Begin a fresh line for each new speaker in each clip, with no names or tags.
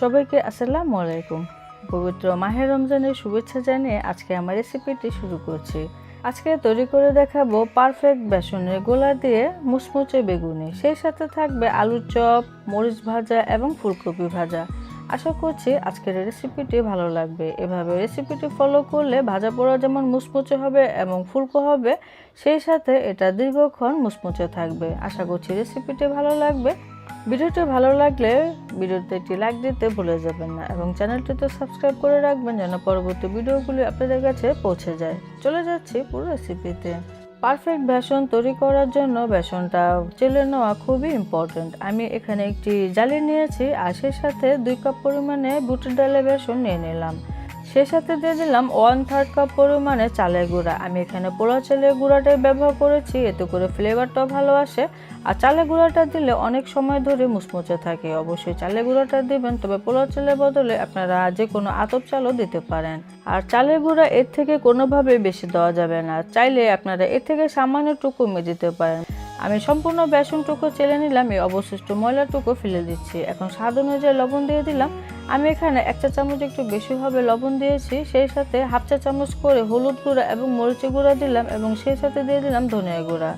সবাইকে আসসালামু আলাইকুম। পবিত্র মাহের রমজানের শুভেচ্ছা জানিয়ে আজকে আমার রেসিপিটি শুরু করছি। আজকে তৈরি করে দেখাবো পারফেক্ট বেসনের গোলা দিয়ে মুচমুচে বেগুনি। সেই সাথে থাকবে আলুর চপ, মরিচ ভাজা এবং ফুলকপি ভাজা। আশা করছি আজকের রেসিপিটি ভালো লাগবে। এভাবে রেসিপিটি ফলো করলে ভাজা পোড়া যেমন মুচমুচে হবে এবং ফুলকো হবে, সেই সাথে এটা দীর্ঘক্ষণ মুচমুচে থাকবে। আশা করছি রেসিপিটি ভালো লাগবে। ভিডিওটি ভালো লাগলে ভিডিওতে একটি লাইক দিতে ভুলে যাবেন না এবং চ্যানেলটিতে সাবস্ক্রাইব করে রাখবেন যেন পরবর্তী ভিডিওগুলি আপনাদের কাছে পৌঁছে যায়। চলে যাচ্ছি পুরো রেসিপিতে পারফেক্ট বেসন তৈরি করার জন্য বেসনটা চেলে নেওয়া খুবই ইম্পর্ট্যান্ট আমি এখানে একটি জালি নিয়েছি আর সাথে দুই কাপ পরিমাণে বুটের ডালে বেসন নিয়ে নিলাম। সেই সাথে দিয়ে দিলাম ওয়ান থার্ড কাপ পরিমাণে চালের গুঁড়া। আমি এখানে পোড়া চালের গুঁড়াটাই ব্যবহার করেছি, এতে করে ফ্লেভারটাও ভালো আসে। আর চালের গুঁড়াটা দিলে অনেক সময় ধরে মুচমুচে থাকে। অবশ্যই চালের গুঁড়াটা দিবেন, তবে পোড়া চালের বদলে আপনারা যে কোনো আতপ চালও দিতে পারেন। আর চালের গুঁড়া এর থেকে কোনোভাবে বেশি দেওয়া যাবে না। চাইলে আপনারা এর থেকে সামান্য একটু কমিয়ে দিতে পারেন। আমি সম্পূর্ণ বেসনটুকু চেলে নিলাম, এই অবশিষ্ট ময়লাটুকু ফেলে দিচ্ছি। এখন স্বাদ অনুযায়ী লবণ দিয়ে দিলাম। আমি এখানে এক চা চামচ একটু বেশি হবে লবণ দিয়েছি, সেই সাথে হাফ চা চামচ করে হলুদ গুঁড়া এবং মরিচি গুঁড়া দিলাম এবং সেই সাথে দিয়ে দিলাম ধনিয়া গুঁড়া।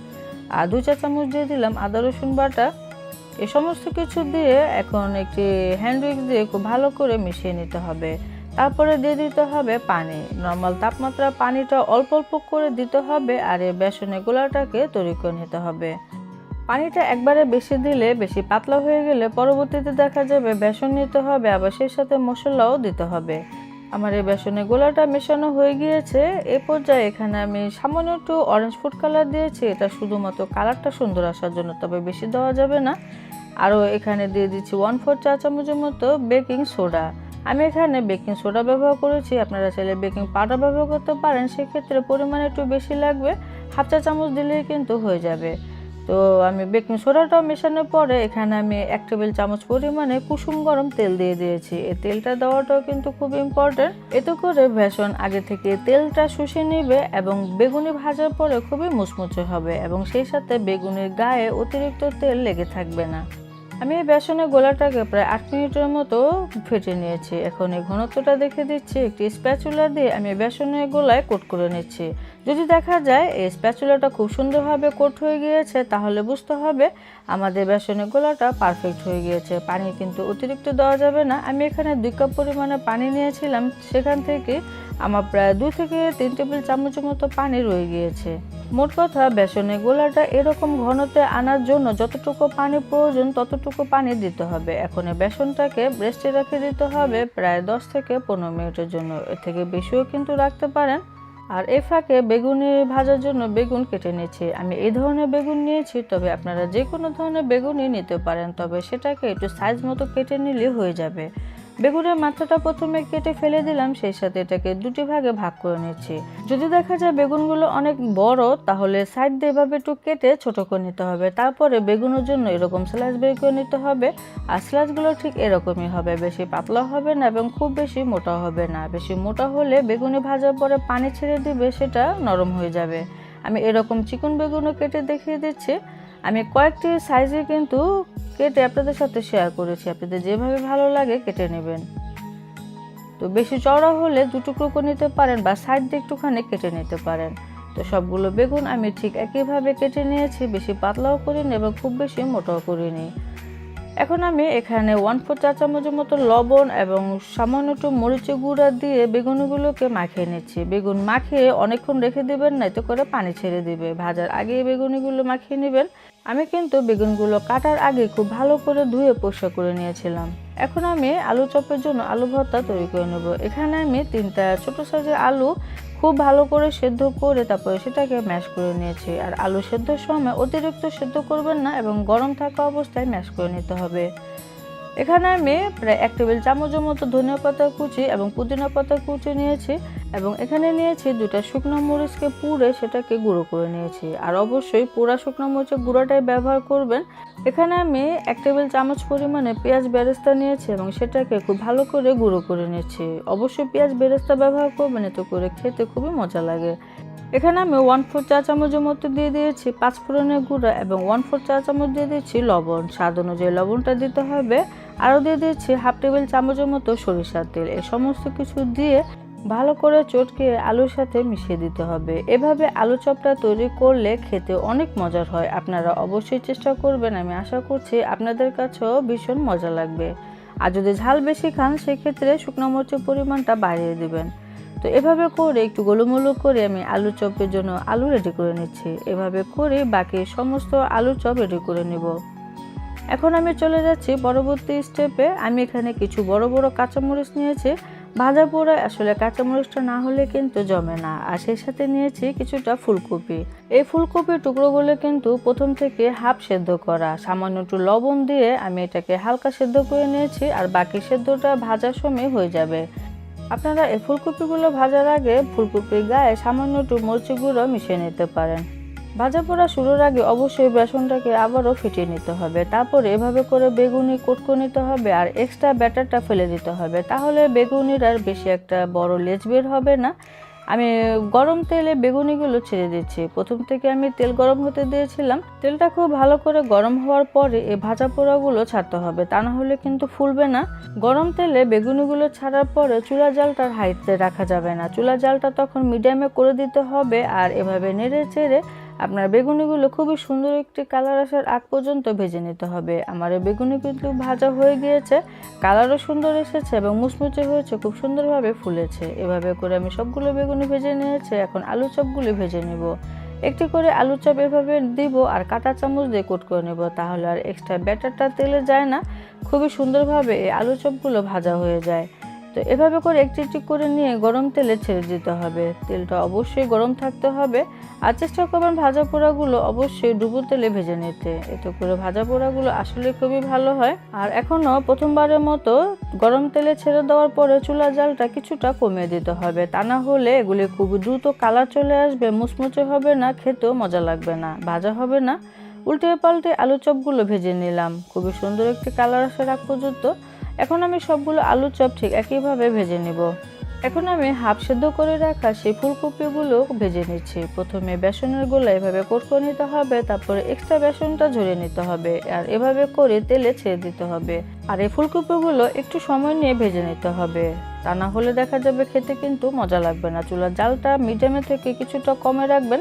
আর দু চা চামচ দিয়ে দিলাম আদা, রসুন বাটা। এ সমস্ত কিছু দিয়ে এখন একটি হ্যান্ড উইক দিয়ে খুব ভালো করে মিশিয়ে নিতে হবে। তারপরে দিয়ে দিতে হবে পানি। নর্মাল তাপমাত্রা পানিটা অল্প অল্প করে দিতে হবে আর এই বেসনের গোলাটাকে তৈরি করে নিতে হবে। পানিটা একবারে বেশি দিলে বেশি পাতলা হয়ে গেলে পরবর্তীতে দেখা যাবে বেসন নিতে হবে, আবার সেই সাথে মশলাও দিতে হবে। আমার এই বেসনে গোলাটা মেশানো হয়ে গিয়েছে। এ পর্যায়ে এখানে আমি সামান্য একটু অরেঞ্জ ফুড কালার দিয়েছি। এটা শুধুমাত্র কালারটা সুন্দর আসার জন্য, তবে বেশি দেওয়া যাবে না। আরও এখানে দিয়ে দিচ্ছি ওয়ান ফোর চা চামচের মতো বেকিং সোডা আমি এখানে বেকিং সোডা ব্যবহার করেছি, আপনারা চাইলে বেকিং পাউডার ব্যবহার করতে পারেন, সেক্ষেত্রে পরিমাণ একটু বেশি লাগবে, হাফ চা চামচ দিলেই কিন্তু হয়ে যাবে। তো আমি বেকিং সোডাটাও মেশানোর পরে এখানে আমি এক টেবিল চামচ পরিমাণে কুসুম গরম তেল দিয়ে দিয়েছি। এই তেলটা দেওয়াটাও কিন্তু খুব ইম্পর্টেন্ট এতে করে বেসন আগে থেকে তেলটা শুষে নেবে এবং বেগুনি ভাজার পরে খুবই মুচমুচে হবে এবং সেই সাথে বেগুনের গায়ে অতিরিক্ত তেল লেগে থাকবে না। আমি এই বেসনের গোলাটাকে প্রায় আট মিনিটের মতো ফেটে নিয়েছি। এখন এই ঘনত্বটা দেখে দিচ্ছি, একটি স্প্যাচুলা দিয়ে আমি বেসনের গোলায় কোট করে নিচ্ছি। যদি দেখা যায় এই স্প্যাচুলাটা খুব সুন্দরভাবে কোট হয়ে গিয়েছে, তাহলে বুঝতে হবে আমাদের বেসনের গোলাটা পারফেক্ট হয়ে গিয়েছে। পানি কিন্তু অতিরিক্ত দেওয়া যাবে না। আমি এখানে দুই কাপ পরিমাণে পানি নিয়েছিলাম। সেখান থেকে আমার প্রায় দুই থেকে তিন টেবিল চামচের মতো পানি রয়ে গিয়েছে। মোট কথা বেসনের গোলাটা এরকম ঘনতে আনার জন্য যতটুকু পানি প্রয়োজন, ততটুকু পানি দিতে হবে। এখন বেসনটাকে ব্রেস্টে রেখে দিতে হবে প্রায় দশ থেকে পনেরো মিনিটের জন্য। এর থেকে বেশিও কিন্তু রাখতে পারেন। আর এ ফাঁকে বেগুনি ভাজার জন্য বেগুন কেটে নিয়েছি। আমি এই ধরনের বেগুন নিয়েছি, তবে আপনারা যে কোনো ধরনের বেগুনই নিতে পারেন, তবে সেটাকে একটু সাইজ মতো কেটে নিলে হয়ে যাবে। বেগুনের মাথাটা প্রথমে কেটে ফেলে দিলাম, সেই সাথে এটাকে দুটি ভাগে ভাগ করে নিচ্ছি। যদি দেখা যায় বেগুনগুলো অনেক বড়, তাহলে সাইড দিয়ে এভাবে একটু কেটে ছোট করে নিতে হবে। তারপরে বেগুনের জন্য এরকম স্লাইস বের করে নিতে হবে, আর স্লাইসগুলো ঠিক এরকমই হবে। বেশি পাতলা হবে না এবং খুব বেশি মোটা হবে না। বেশি মোটা হলে বেগুনি ভাজার পরে পানি ছেড়ে দিবে, সেটা নরম হয়ে যাবে। আমি এরকম চিকন বেগুনও কেটে দেখিয়ে দিচ্ছি। আমি কয়েকটি সাইজে কিন্তু কেটে আপনাদের সাথে শেয়ার করেছি। আপনাদের যেভাবে ভালো লাগে কেটে নেবেন। তো বেশি চওড়া হলে দুটুকরো করে নিতে পারেন বা সাইড দিয়ে একটুখানি কেটে নিতে পারেন। তো সবগুলো বেগুন আমি ঠিক একইভাবে কেটে নিয়েছি, বেশি পাতলাও করিনি এবং খুব বেশি মোটাও করিনি। এখন আমি এখানে ওয়ান ফোর চা চামচের মতো লবণ এবং সামান্য একটু মরিচের গুঁড়া দিয়ে বেগুনগুলোকে মাখিয়ে নিচ্ছি। বেগুন মাখিয়ে অনেকক্ষণ রেখে দেবেন না এতে করে পানি ছেড়ে দেবে। ভাজার আগে বেগুনিগুলো মাখিয়ে নেবেন। আমি কিন্তু বেগুনগুলো কাটার আগে খুব ভালো করে ধুয়ে পরিষ্কার করে নিয়েছিলাম। এখন আমি আলু চপের জন্য আলু ভর্তা তৈরি করে নেব। এখানে আমি তিনটা ছোট সাইজের আলু খুব ভালো করে সেদ্ধ করে তারপরে সেটাকে ম্যাশ করে নিয়েছি। আর আলু সেদ্ধর সময় অতিরিক্ত সেদ্ধ করবেন না এবং গরম থাকা অবস্থায় ম্যাশ করে নিতে হবে। এখানে আমি প্রায় এক টেবিল চামচের মতো ধনিয়া পাতা কুচি এবং পুদিনা পাতা কুচি নিয়েছি। এবং এখানে নিয়েছি দুটা শুকনো মরিচকে পুড়ে সেটাকে গুঁড়ো করে নিয়েছি। আর অবশ্যই পুরা শুকনো মরিচের গুঁড়োটাই ব্যবহার করবেন। এখানে আমি এক টেবিল চামচ পরিমাণে পেঁয়াজ বেরেস্তা নিয়েছি এবং সেটাকে খুব ভালো করে গুঁড়ো করে নিয়েছি। অবশ্যই পেঁয়াজ বেরেস্তা ব্যবহার করবেন, এতে করে খেতে খুবই মজা লাগে। এখানে আমি ওয়ান ফোর চা চামচের মতো দিয়ে দিয়েছি পাঁচ ফোড়নের গুঁড়া এবং ওয়ান ফোর চা চামচ দিয়ে দিয়েছি লবণ। স্বাদ অনুযায়ী লবণটা দিতে হবে। আরও দিয়ে দিয়েছি হাফ টেবিল চামচের মতো সরিষার তেল। এই সমস্ত কিছু দিয়ে ভালো করে চটকে আলুর সাথে মিশিয়ে দিতে হবে। এভাবে আলু চপটা তৈরি করলে খেতে অনেক মজার হয়। আপনারা অবশ্যই চেষ্টা করবেন, আমি আশা করছি আপনাদের কাছেও ভীষণ মজা লাগবে। আর যদি ঝাল বেশি খান, সেক্ষেত্রে শুকনো মরিচের পরিমাণটা বাড়িয়ে দেবেন। তো এভাবে করে একটু গোলুমোলু করে আমি আলু চপের জন্য আলু রেডি করে নিচ্ছি। এভাবে করে বাকি সমস্ত আলু চপ রেডি করে নিব। এখন আমি চলে যাচ্ছি পরবর্তী স্টেপে আমি এখানে কিছু বড় বড় কাঁচামরিচ নিয়েছি। ভাজা পোড়া আসলে কাঁচামরিচটা না হলে কিন্তু জমে না। আর সেই সাথে নিয়েছি কিছুটা ফুলকপি। এই ফুলকপির টুকরোগুলো কিন্তু প্রথম থেকে হাফ সেদ্ধ করা। সামান্য একটু লবণ দিয়ে আমি এটাকে হালকা সেদ্ধ করে নিয়েছি আর বাকি সেদ্ধটা ভাজার সময় হয়ে যাবে। আপনারা এই ফুলকপিগুলো ভাজার আগে ফুলকপির গায়ে সামান্য একটু মরিচি গুঁড়ো মিশিয়ে নিতে পারেন। ভাজা পোড়া শুরুর আগে অবশ্যই বেসনটাকে আবারও ফিটিয়ে নিতে হবে। তারপরে এভাবে করে বেগুনি কোট করে নিতে হবে আর এক্সট্রা ব্যাটারটা ফেলে দিতে হবে। তাহলে বেগুনির আর বেশি একটা বড় লেজ বের হবে না। আমি গরম তেলে বেগুনিগুলো ছেড়ে দিচ্ছি। প্রথম থেকে আমি তেল গরম হতে দিয়েছিলাম। তেলটা খুব ভালো করে গরম হওয়ার পরে এই ভাজা পোড়াগুলো ছাড়তে হবে। তা না হলে কিন্তু ফুলবে না। গরম তেলে বেগুনিগুলো ছাড়ার পরে চুলা জালটার হাইতে রাখা যাবে না। চুলা জালটা তখন মিডিয়ামে করে দিতে হবে আর এভাবে নেড়ে চেড়ে আপনার বেগুনিগুলো খুবই সুন্দর একটি কালার আসার আগ পর্যন্ত ভেজে নিতে হবে। আমার এই বেগুনি কিন্তু ভাজা হয়ে গিয়েছে, কালারও সুন্দর এসেছে এবং মুচমুচে হয়েছে, খুব সুন্দরভাবে ফুলেছে। এভাবে করে আমি সবগুলো বেগুনি ভেজে নিয়েছি, এখন আলু চপগুলি ভেজে নিব। একটি করে আলু চপ এভাবে দিব আর কাঁটা চামচ দিয়ে কোট করে নেব, তাহলে আর এক্সট্রা ব্যাটারটা তেলে যায় না। খুবই সুন্দরভাবে এই আলু চপগুলো ভাজা হয়ে যায়। তো এভাবে করে একটি একটি করে নিয়ে গরম তেলে ছেড়ে দিতে হবে। তেলটা অবশ্যই গরম থাকতে হবে। আর চেষ্টা করবেন ভাজা পোড়াগুলো অবশ্যই ডুবো তেলে ভেজে নিতে। এতে করে ভাজা পোড়াগুলো আসলে খুবই ভালো হয়। আর এখনও প্রথমবারের মতো গরম তেলে ছেড়ে দেওয়ার পরে চুলা জালটা কিছুটা কমিয়ে দিতে হবে। তা না হলে এগুলি খুব দ্রুত কালার চলে আসবে, মুচমুচে হবে না, খেতেও মজা লাগবে না, ভাজা হবে না। উল্টে পাল্টে আলু চপগুলো ভেজে নিলাম। খুবই সুন্দর একটি কালার আসার আগ পর্যন্ত। এখন আমি সবগুলো আলু চপ ঠিক একইভাবে ভেজে নেব। এখন আমি হাফ সেদ্ধ করে রাখা সেই ফুলকপিগুলো ভেজে নিচ্ছি। প্রথমে বেসনের গোলা এভাবে কোট করে নিতে হবে, তারপরে এক্সট্রা বেসনটা ঝরিয়ে নিতে হবে আর এভাবে করে তেলে ছেড়ে দিতে হবে। আর এই ফুলকপিগুলো একটু সময় নিয়ে ভেজে নিতে হবে। তা না হলে দেখা যাবে খেতে কিন্তু মজা লাগবে না। চুলার জালটা মিডিয়ামে থেকে কিছুটা কমে রাখবেন।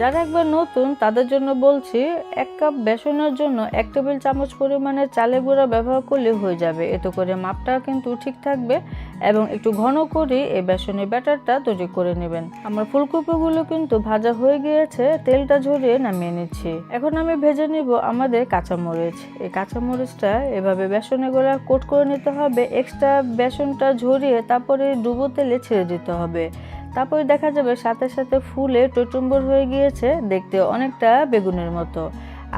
যারা একবার নতুন, তাদের জন্য বলছি, এক কাপ বেসনের জন্য এক টেবিল চামচ পরিমাণে চালে গুঁড়া ব্যবহার করলে হয়ে যাবে। এতে করে মাপটা কিন্তু ঠিক থাকবে এবং একটু ঘন করে এই বেসনের ব্যাটারটা তৈরি করে নেবেন। আমার ফুলকপিগুলো কিন্তু ভাজা হয়ে গিয়েছে, তেলটা ঝরিয়ে নামিয়ে নিচ্ছি। এখন আমি ভেজে নিব আমাদের কাঁচামরিচ। এই কাঁচামরিচটা এভাবে বেসনে গোলা কোট করে নিতে হবে। এক্সট্রা বেসনটা ঝরিয়ে তারপরে ডুবো তেলে ছেড়ে দিতে হবে। তারপরে দেখা যাবে সাথে সাথে ফুলে টইটুম্বর হয়ে গিয়েছে দেখতে অনেকটা বেগুনের মতো।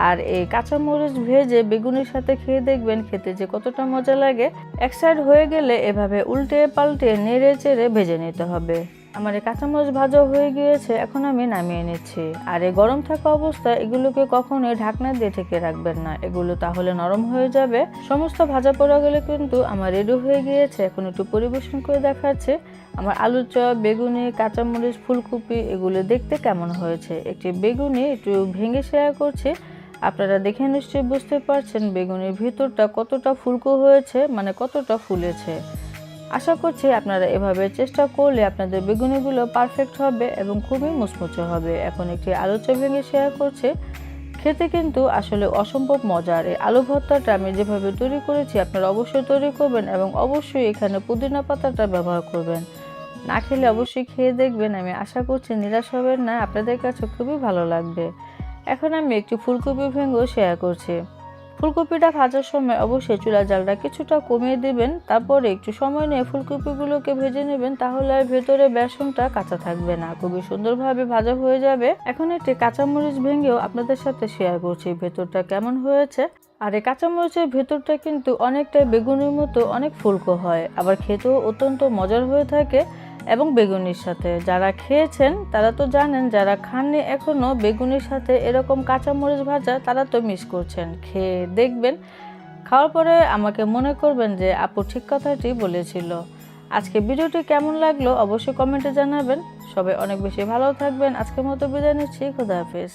আর এই কাঁচামরিচ ভেজে বেগুনের সাথে খেয়ে দেখবেন খেতে যে কতটা মজা লাগে। এক সাইড হয়ে গেলে এভাবে উল্টে পাল্টে নেড়ে চেড়ে ভেজে নিতে হবে। আমার এই কাঁচামরিচ ভাজা হয়ে গিয়েছে, এখন আমি নামিয়ে নিচ্ছি। আর এই গরম থাকা অবস্থায় এগুলোকে কখনোই ঢাকনা দিয়ে ঢেকে রাখবেন না। এগুলো তাহলে নরম হয়ে যাবে। সমস্ত ভাজা পোড়া গেলে কিন্তু আমার রেডি হয়ে গিয়েছে। এখন একটু পরিবেশন করে দেখাচ্ছে। আমার আলু চপ, বেগুনি, কাঁচামরিচ, ফুলকপি, এগুলো দেখতে কেমন হয়েছে? একটি বেগুনি একটু ভেঙে শেয়ার করছি। আপনারা দেখে নিশ্চয়ই বুঝতে পারছেন বেগুনের ভিতরটা কতটা ফুলকো হয়েছে মানে কতটা ফুলেছে। আশা করছি আপনারা এভাবে চেষ্টা করলে আপনাদের বেগুনিগুলো পারফেক্ট হবে এবং খুবই মুচমুচে হবে। এখন একটি আলু চপ ভেঙে শেয়ার করছে। খেতে কিন্তু আসলে অসম্ভব মজার। এই আলু ভর্তাটা আমি যেভাবে তৈরি করেছি, আপনারা অবশ্যই তৈরি করবেন এবং অবশ্যই এখানে পুদিনা পাতাটা ব্যবহার করবেন। না খেলে অবশ্যই খেয়ে দেখবেন, আমি আশা করছি নিরাশ হবেন না, আপনাদের কাছে খুবই ভালো লাগবে। এখন আমি একটি ফুলকপি ভেঙেও শেয়ার করছি। ফুলকপিটা ভাজার সময় অবশ্যই চুলা জালটা কিছুটা কমিয়ে দিবেন, তারপরে একটু সময় নিয়ে ফুলকপিগুলোকে ভেজে নেবেন, তাহলে আর ভেতরে বেসনটা কাঁচা থাকবে না। খুবই সুন্দরভাবে ভাজা হয়ে যাবে। এখন একটি কাঁচামরিচ ভেঙেও আপনাদের সাথে শেয়ার করছি ভেতরটা কেমন হয়েছে। আর এই কাঁচামরিচের ভেতরটা কিন্তু অনেকটাই বেগুনের মতো, অনেক ফুলকো হয়। আবার খেতেও অত্যন্ত মজার হয়ে থাকে। এবং বেগুনির সাথে। যারা খেয়েছেন, তারা তো জানেন, যারা খাননি এখনও বেগুনির সাথে এরকম কাঁচামরিচ ভাজা তারা তো মিস করছেন। খেয়ে দেখবেন। খাওয়ার পরে আমাকে মনে করবেন যে আপু ঠিক কথাটি বলেছিল। আজকে ভিডিওটি কেমন লাগল অবশ্যই কমেন্টে জানাবেন। সবাই অনেক বেশি ভালো থাকবেন। আজকের মতো বিদায় নিচ্ছি। খুদা হাফেজ।